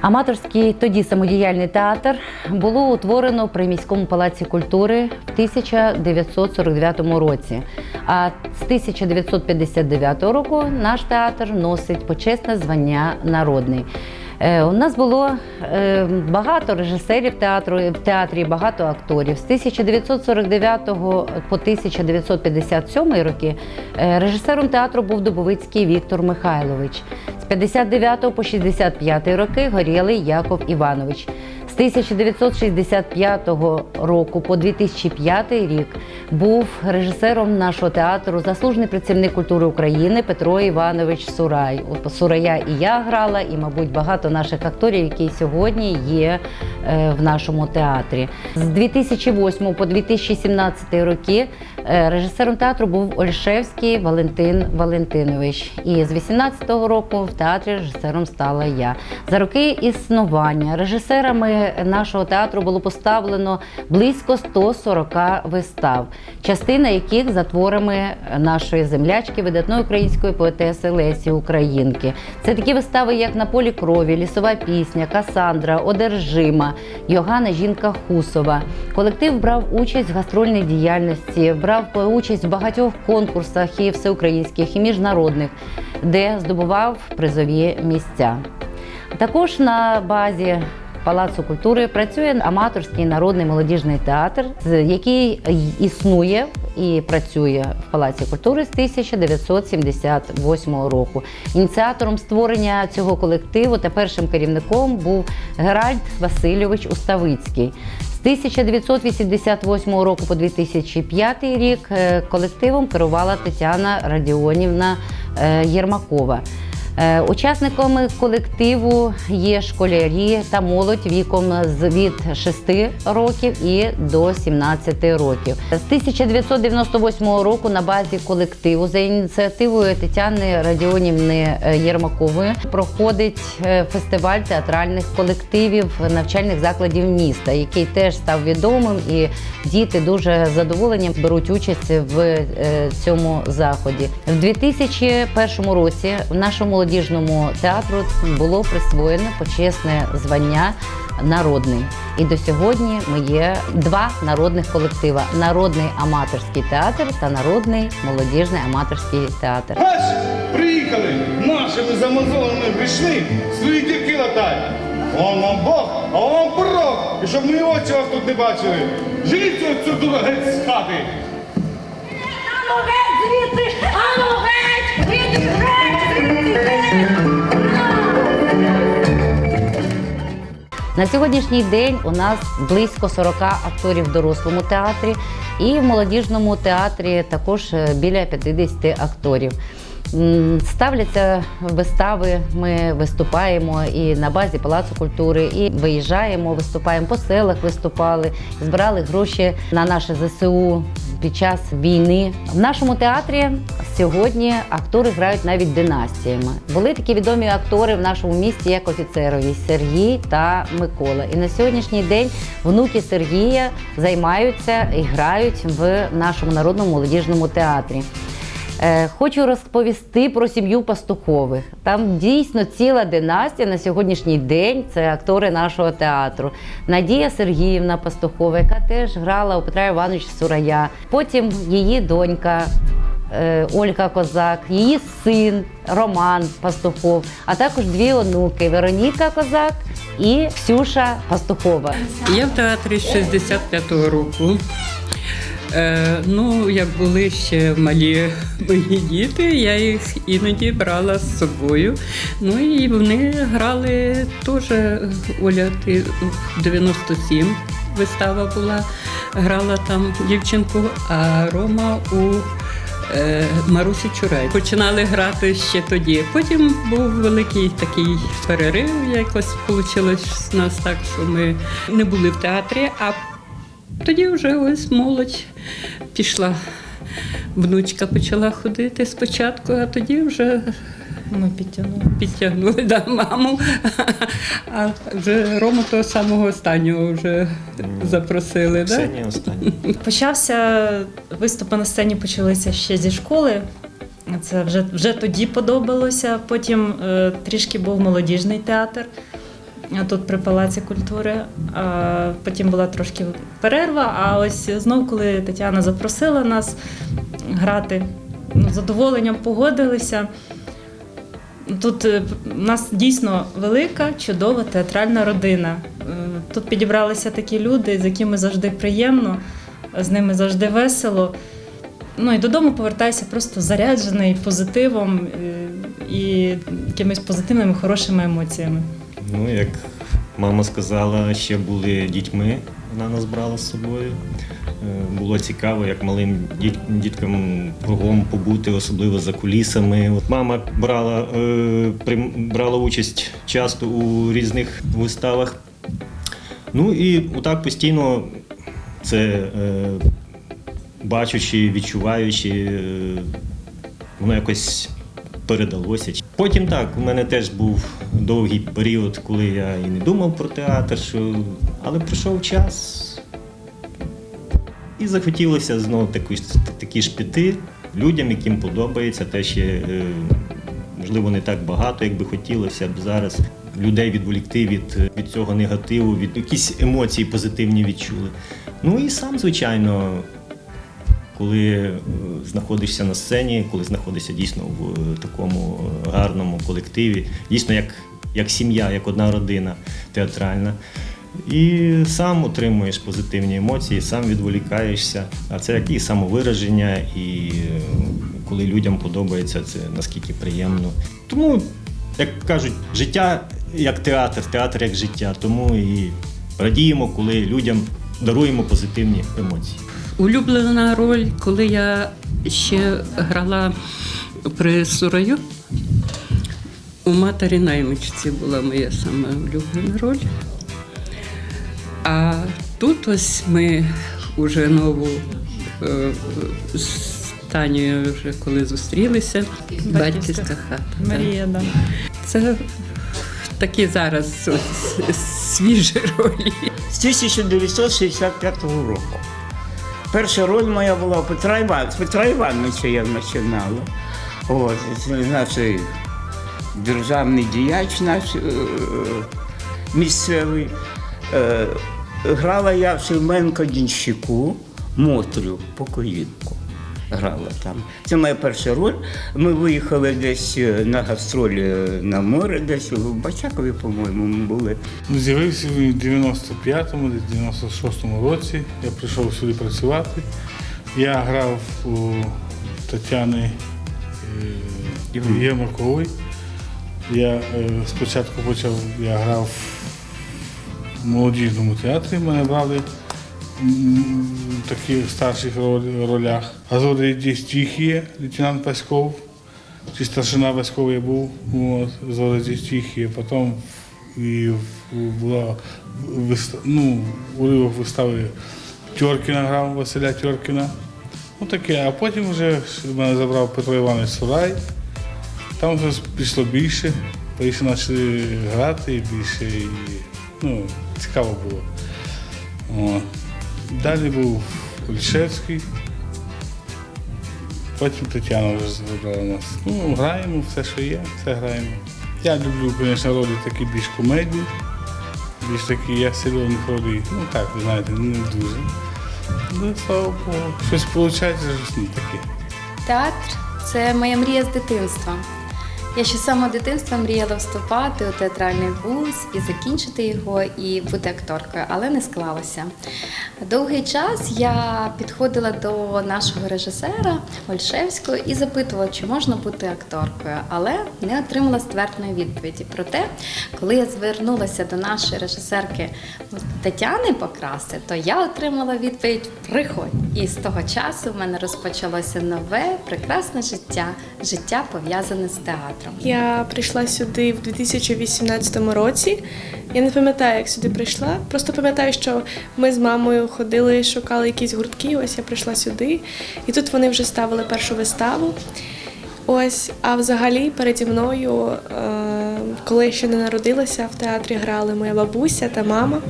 Аматорський тоді самодіяльний театр було утворено при міському палаці культури в 1949 році. А з 1959 року наш театр носить почесне звання народний. Е, У нас було е, багато режисерів театру в театрі, багато акторів. З 1949 по 1957 роки е, режисером театру був Дубовицький Віктор Михайлович. З 59 по 65 роки горілий Яков Іванович. З 1965 року по 2005 рік був режисером нашого театру заслужений працівник культури України Петро Іванович Сурай. Сурая і я грала, і, мабуть, багато наших акторів, які сьогодні є е, в нашому театрі. З 2008 по 2017 роки режисером театру був Ольшевський Валентин Валентинович. І з 2018 року в театрі режисером стала я. За роки існування режисерами нашого театру було поставлено близько 140 вистав, частина яких за творами нашої землячки, видатної української поетеси Лесі Українки. Це такі вистави, як на полі крові, лісова пісня, Касандра, Одержима, Йогана Жінка Хусова. Колектив брав участь в гастрольній діяльності, брав участь в багатьох конкурсах і всеукраїнських, і міжнародних, де здобував призові місця. Також на базі Палацу культури працює аматорський народний молодіжний театр, який існує і працює в Палаці культури з 1978 року. Ініціатором створення цього колективу та першим керівником був Геральд Васильович Уставицький. З 1988 року по 2005 рік е, колективом керувала Тетяна Радіонівна е, Єрмакова. Е, Учасниками колективу є школярі та молодь віком від 6 років і до 17 років. З 1998 року на базі колективу за ініціативою Тетяни Радіонівни е, Єрмакової проходить е, фестиваль театральних колективів навчальних закладів міста, який теж став відомим, і діти дуже задоволені беруть участь в цьому заході. В 2001 році в нашому молодіжному театру було присвоєно почесне звання народний. І до сьогодні ми є два народних колектива: народний аматорський театр та народний молодіжний аматорський театр. Аж приїхали нашими замазованими прийшли, свої дірки латають. Вам вам Бог, а вам порог, і щоб мої очі вас тут не бачили. Живіть оцю дурогець з хати. На сьогоднішній день у нас близько 40 акторів в дорослому театрі, і в молодіжному театрі також е, біля 50 акторів. Ставляться вистави, ми виступаємо і на базі Палацу культури, і виїжджаємо, виступаємо по селах, виступали, збирали гроші на наше ЗСУ під час війни. В нашому театрі сьогодні актори грають навіть династіями. Були такі відомі актори в нашому місті, як офіцерові Сергій та Микола. І на сьогоднішній день внуки Сергія займаються і грають в нашому народному молодіжному театрі. Е, Хочу розповісти про сім'ю Пастухових. Там дійсно ціла династія на сьогоднішній день. Це актори нашого театру. Надія Сергіївна Пастухова, яка теж грала у Петра Івановича Сурая. Потім її донька. е, Ольга Козак, її син Роман Пастухов, а також дві онуки Вероніка Козак і Ксюша Пастухова. Я в театрі з 65-го року. Е, ну, як були ще малі мої діти, я їх іноді брала з собою. Ну і вони грали теж Оля, ти 97 вистава була, грала там дівчинку, а Рома у е, Марусі Чурай. Починали грати ще тоді. Потім був великий такий перерив. Якось вийшло в нас так, що ми не були в театрі, а тоді вже ось молодь пішла. Внучка почала ходити спочатку, а тоді вже Ми підтягнули. підтягнули да, маму. А вже Рому того самого останнього вже запросили. Да? Ксенія остання. Почався виступи на сцені почалися ще зі школи. Це вже, вже тоді подобалося. Потім е, трішки був молодіжний театр. Тут при Палаці культури. Потім була трошки перерва. А ось знов, коли Тетяна запросила нас грати, ну, з задоволенням погодилися. Тут е, у нас дійсно велика, чудова театральна родина. Е, Тут підібралися такі люди, з якими завжди приємно, з ними завжди весело. Ну і додому повертаюся просто заряджений позитивом е, і якимись позитивними, хорошими емоціями. Ну, як мама сказала, ще були дітьми, вона нас брала з собою. Е, Було цікаво, як малим діт- діткам кругом побути, особливо за кулісами. От мама брала, е, прим- брала участь часто у різних виставах. Ну і отак постійно це е, бачучи, відчуваючи, е, воно якось передалося. Потім так, у мене теж був довгий період, коли я і не думав про театр, що... але прийшов час. І захотілося знову таки, ж- ж піти людям, яким подобається, те ще е, можливо не так багато, як би хотілося б зараз. Людей відволікти від, від цього негативу, від якісь емоції позитивні відчули. Ну і сам, звичайно, коли е, знаходишся на сцені, коли знаходишся дійсно в е, такому е, гарному колективі, дійсно як, як сім'я, як одна родина театральна. І сам отримуєш позитивні емоції, сам відволікаєшся. А це як і самовираження, і коли людям подобається, це наскільки приємно. Тому, як кажуть, життя як театр, театр як життя. Тому і радіємо, коли людям даруємо позитивні емоції. Улюблена роль, коли я ще грала при Сураю. У матері наймичці була моя саме улюблена роль. А тут ось ми вже нову е, з Танією, вже коли зустрілися, батьківська хата. так. Марія, да. Це такі зараз ось свіжі ролі. з 1965 року. Перша роль моя була у Петра Івановича. Петра Івановича я починала. От, наш державний діяч наш е, місцевий. Е, Грала я в Шельменко Дінщику, Мотрю, покоїнку. Грала там. Це моя перша роль. Ми виїхали десь е, на гастролі е, на море, десь в Бачакові, по-моєму, ми були. З'явився в 95-му, 96-му році. Я прийшов сюди працювати. Я грав у Тетяни е, Ємакової. Я спочатку почав, я грав в молодіжному театрі, мене брали таких старших ролях. Азори дійстіхія, лейтенант Паськов, чи старшина Паськов я був, от, Зори дійстіхія. Потім і була ну, уривок вистави Тьоркіна грав Василя Тьоркіна. Ну таке, а потім вже мене забрав Петро Іванович Сурай. Там вже пішло більше, більше почали грати більше і, ну, цікаво було. О. Далі був Ольшевський, потім Тетяна вже забрала нас. Ну, граємо, все, що є, все граємо. Я люблю, звісно, ролі такі більш комедні, більш такі я серйозних ролі. Ну так, ви знаєте, не дуже. Ну, слава Богу, щось виходить, щось не таке. Театр це моя мрія з дитинства. Я ще з самого дитинства мріяла вступати у театральний вуз і закінчити його, і бути акторкою, але не склалося. Довгий час я підходила до нашого режисера Ольшевського і запитувала, чи можна бути акторкою, але не отримала ствердної відповіді. Проте, коли я звернулася до нашої режисерки Тетяни Покраси, то я отримала відповідь Приходь. І з того часу в мене розпочалося нове прекрасне життя, життя пов'язане з театром. Я прийшла сюди в 2018 році. Я не пам'ятаю, як сюди прийшла. Просто пам'ятаю, що ми з мамою ходили, шукали якісь гуртки. Ось я прийшла сюди, і тут вони вже ставили першу виставу. Ось, а взагалі переді мною, е, коли я ще не народилася, в театрі грали моя бабуся та мама.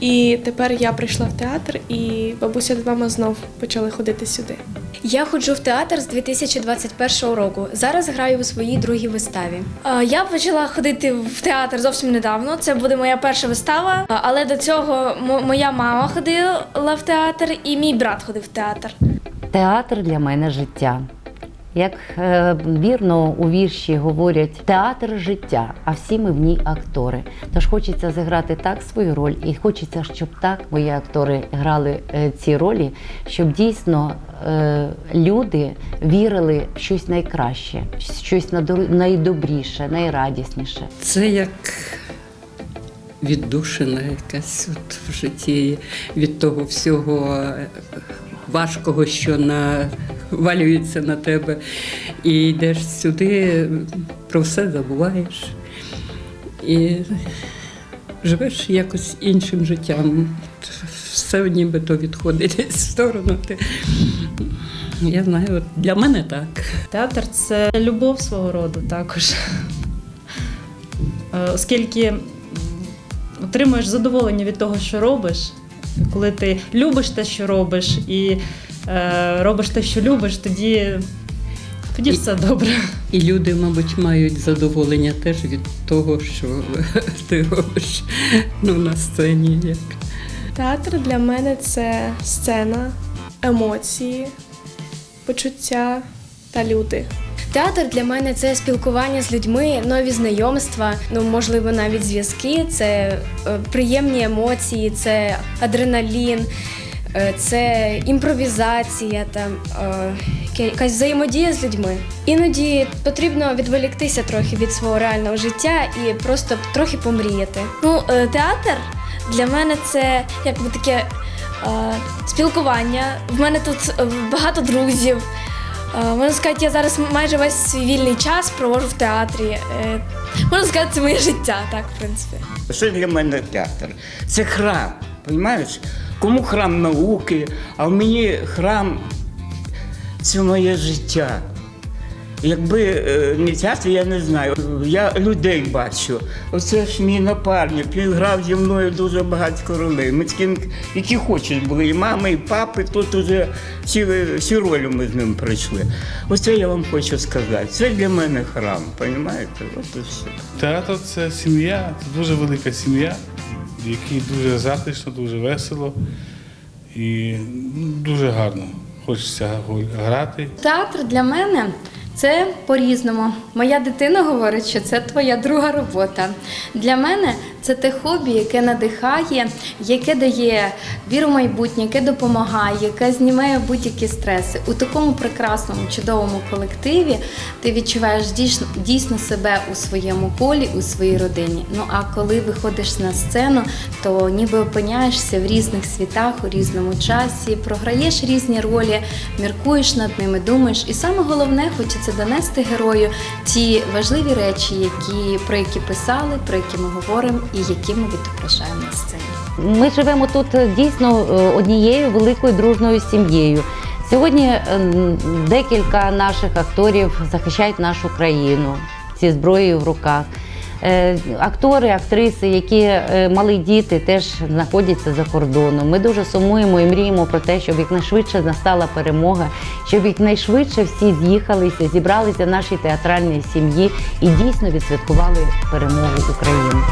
І тепер я прийшла в театр, і бабуся та мама знов почали ходити сюди. Я ходжу в театр з 2021 року. Зараз граю у своїй другій виставі. Я почала ходити в театр зовсім недавно. Це буде моя перша вистава. Але до цього мо- моя мама ходила в театр і мій брат ходив в театр. Театр для мене життя. Як е, вірно у вірші говорять, театр життя, а всі ми в ній актори. Тож хочеться зіграти так свою роль, і хочеться, щоб так мої актори грали е, ці ролі, щоб дійсно е, люди вірили в щось найкраще, щось найдобріше, найрадісніше. Це як віддушина якась от в житті від того всього важкого, що навалюється на тебе. І йдеш сюди, про все забуваєш. І живеш якось іншим життям. Все нібито відходить в сторону. Я знаю, от для мене так. Театр це любов свого роду також. Е, Оскільки отримуєш задоволення від того, що робиш, коли ти любиш те, що робиш, і робиш те, що любиш, тоді, тоді все добре. І люди, мабуть, мають задоволення теж від того, що ти робиш ну, на сцені. Як. Театр для мене це сцена, емоції, почуття та люди. Театр для мене це спілкування з людьми, нові знайомства, ну можливо, навіть зв'язки, це е, приємні емоції, це адреналін, е, це імпровізація, там е, якась взаємодія з людьми. Іноді потрібно відволіктися трохи від свого реального життя і просто трохи помріяти. Ну, е, театр для мене це якби таке е, спілкування. В мене тут е, багато друзів. Е, Можна сказати, я зараз майже весь свій вільний час проводжу в театрі. Е, Можна сказати, це моє життя, так, в принципі. Що для мене театр? Це храм, розумієш? Кому храм науки, а в мені храм це моє життя. Якби е, не театр, я не знаю. Я людей бачу. Оце ж мій напарник. Він грав зі мною дуже багато ролей. Ми з які хочеш були, і мами, і папи. Тут уже всі, всі ролі ми з ним пройшли. Оце я вам хочу сказати. Це для мене храм, розумієте? От. Театр це сім'я, це дуже велика сім'я, в якій дуже затишно, дуже весело і дуже гарно. Хочеться грати. Театр для мене це по-різному. Моя дитина говорить, що це твоя друга робота. Для мене це те хобі, яке надихає, яке дає віру в майбутнє, яке допомагає, яке знімає будь-які стреси. У такому прекрасному, чудовому колективі ти відчуваєш дійсно, дійсно себе у своєму колі, у своїй родині. Ну а коли виходиш на сцену, то ніби опиняєшся в різних світах, у різному часі, програєш різні ролі, міркуєш над ними, думаєш. І саме головне, хочеться донести герою ті важливі речі, які, про які писали, про які ми говоримо і які ми відображаємо на сцені. Ми живемо тут е, дійсно е, однією великою дружною сім'єю. Сьогодні е, декілька наших акторів захищають нашу країну зі зброєю в руках. Актори, актриси, які мали діти, теж знаходяться за кордоном. Ми дуже сумуємо і мріємо про те, щоб якнайшвидше настала перемога, щоб якнайшвидше всі з'їхалися, зібралися в нашій театральній сім'ї і дійсно відсвяткували перемогу України.